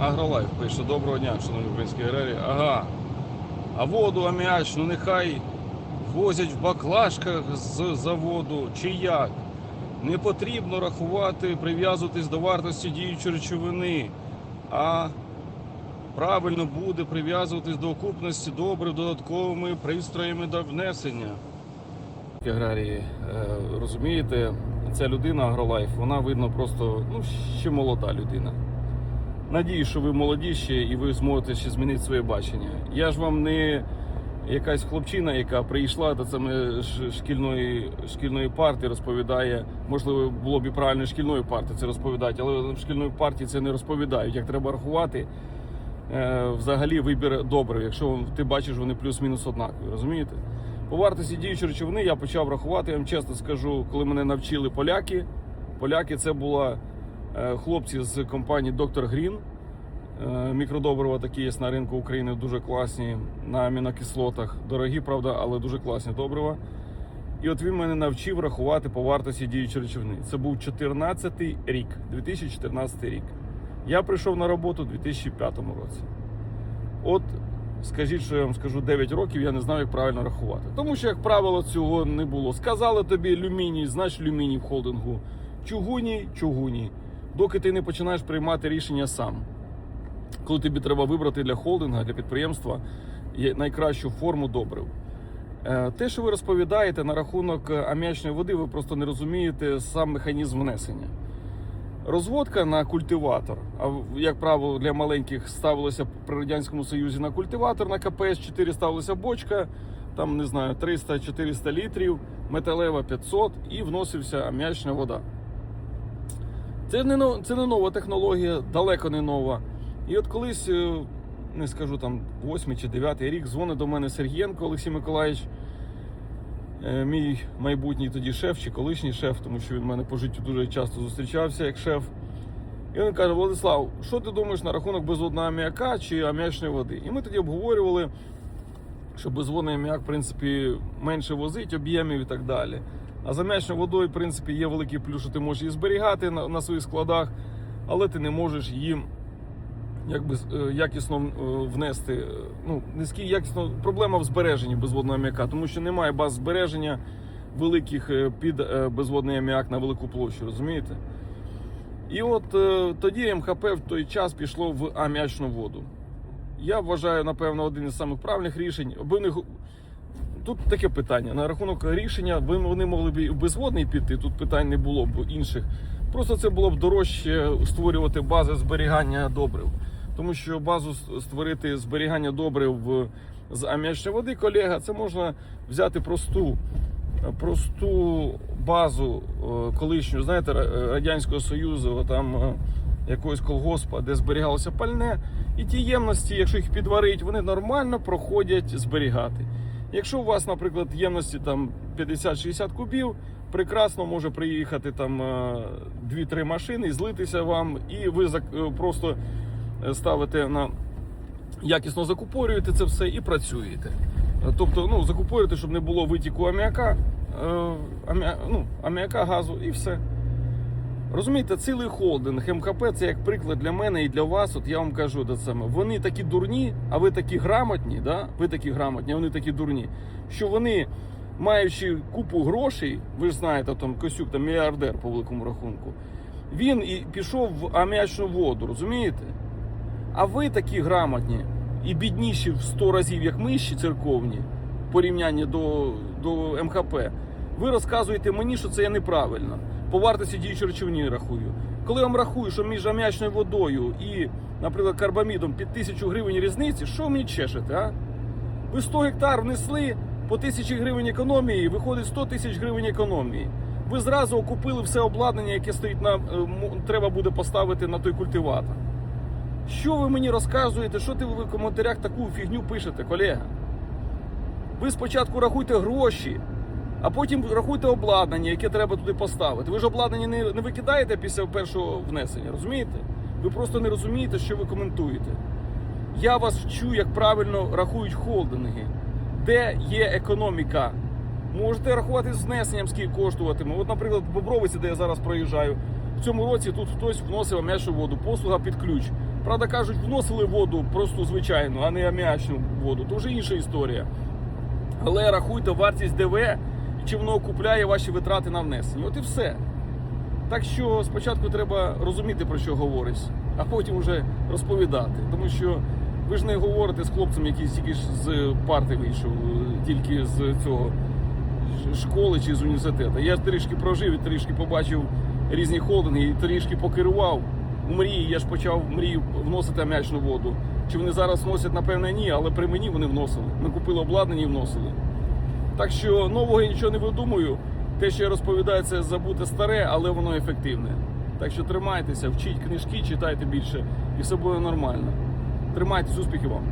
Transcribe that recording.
Агролайф пише, доброго дня, шановні українські аграрії. Ага. А воду аміачну нехай возять в баклажках з заводу чи як. Не потрібно рахувати, прив'язуватись до вартості діючої речовини, а правильно буде прив'язуватись до окупності добрив додатковими пристроями до внесення. Аграрії, е, розумієте, ця людина Агролайф, вона видно просто ну, ще молода людина. Надію, що ви молоді ще і ви зможете ще змінити своє бачення. Я ж вам не якась хлопчина, яка прийшла до саме шкільної, шкільної партії, розповідає. Можливо, було б і правильно шкільної партії це розповідати, але в шкільної партії це не розповідають. Як треба рахувати, е, взагалі вибір добрий, якщо ти бачиш, вони плюс-мінус однакові, розумієте? По вартості діючої речовини я почав рахувати. Я вам чесно скажу, коли мене навчили поляки. Поляки це були е, хлопці з компанії Доктор Грін. Е, Мікродобрива такі є на ринку України дуже класні на амінокислотах. Дорогі, правда, але дуже класні добрива. І от він мене навчив рахувати по вартості діючої речовини. Це був 14 рік, 2014 рік. Я прийшов на роботу у 2005 році. От скажіть, що я вам скажу 9 років, я не знав, як правильно рахувати. Тому що, як правило, цього не було. Сказали тобі люміній, значить люміній в холдингу. Чугуні, чугуні. Доки ти не починаєш приймати рішення сам. Коли тобі треба вибрати для холдинга, для підприємства найкращу форму добрив. Е, Те, що ви розповідаєте на рахунок е, аміачної води, ви просто не розумієте сам механізм внесення. Розводка на культиватор, а як правило, для маленьких ставилося при Радянському Союзі на культиватор, на КПС-4 ставилася бочка, там не знаю, 300-400 літрів, металева 500 і вносився аміачна вода. Це не, це не нова технологія, далеко не нова. І от колись, е, не скажу там, 8 чи 9 рік, дзвонить до мене Сергієнко Олексій Миколаївич, е, мій майбутній тоді шеф чи колишній шеф, тому що він в мене по життю дуже часто зустрічався як шеф. І він каже: Владислав, що ти думаєш на рахунок безводного аміака чи аміачної води? І ми тоді обговорювали, що безводний аміак, в принципі, менше возить об'ємів і так далі. А з аміачною водою, в принципі, є великий плюс, що ти можеш її зберігати на, на своїх складах, але ти не можеш її якби е, якісно е, внести. е, Ну, низький якісно проблема в збереженні безводного аміака, тому що немає баз збереження великих під безводний аміак на велику площу, розумієте? І от тоді МХП в той час пішло в аміачну воду. Я вважаю, напевно, один із самих правильних рішень. Гу- Тут таке питання. На рахунок рішення, вони могли б і в безводний піти, тут питань не було б інших. Просто це було б дорожче створювати бази зберігання добрив. Тому що базу створити зберігання добрив з аміачної води, колега, це можна взяти просту, просту базу е, колишню, знаєте, Радянського Союзу, там е, якогось колгоспа, де зберігалося пальне. І ті ємності, якщо їх підварить, вони нормально проходять зберігати. Якщо у вас, наприклад, ємності там 50-60 кубів, прекрасно може приїхати там е, 2-3 машини злитися вам, і ви е, просто е, ставите на якісно закупорюєте це все і працюєте. Е, Тобто, ну, закупорюєте, щоб не було витіку аміака, е, аміа, ну, аміака газу і все. Розумієте, цілий холдинг МКП це як приклад для мене і для вас. От я вам кажу те саме. Вони такі дурні, а ви такі грамотні, да? ви такі грамотні, а вони такі дурні, що вони, маючи купу грошей, ви ж знаєте, там Косюк там мільярдер по великому рахунку, він і пішов в аміачну воду, розумієте? А ви такі грамотні і бідніші в 100 разів, як миші церковні, в порівнянні до, до МХП. Ви розказуєте мені, що це є неправильно. По вартості діючої речовини рахую. Коли я вам рахую, що між аміачною водою і, наприклад, карбамідом під тисячу гривень різниці, що мені чешете, а? Ви 100 гектар внесли по тисячі гривень економії, виходить 100 тисяч гривень економії. Ви зразу окупили все обладнання, яке стоїть на е, треба буде поставити на той культиватор. Що ви мені розказуєте? Що ти в коментарях таку фігню пишете, колега? Ви спочатку рахуйте гроші, а потім рахуйте обладнання, яке треба туди поставити. Ви ж обладнання не, не викидаєте після першого внесення, розумієте? Ви просто не розумієте, що ви коментуєте. Я вас вчу, як правильно рахують холдинги, де є економіка. Можете рахувати з внесенням, скільки коштуватиме. От, наприклад, в Бобровиці, де я зараз проїжджаю, в цьому році тут хтось вносив м'яшу воду, послуга під ключ. Правда, кажуть, вносили воду просто звичайну, а не аміачну воду. То вже інша історія. Але рахуйте вартість ДВ чи воно окупляє ваші витрати на внесення. От і все. Так що спочатку треба розуміти, про що говорить, а потім вже розповідати. Тому що ви ж не говорите з хлопцем, який тільки з парти вийшов, тільки з цього школи чи з університету. Я трішки прожив і трішки побачив різні холдинги, і трішки покерував. У мрії я ж почав мрію вносити аміачну воду. Чи вони зараз вносять, напевне, ні, але при мені вони вносили. Ми купили обладнання і вносили. Так що нового я нічого не видумую. Те, що я розповідаю, це забути старе, але воно ефективне. Так що тримайтеся, вчіть книжки, читайте більше, і все буде нормально. Тримайтесь, успіхів вам!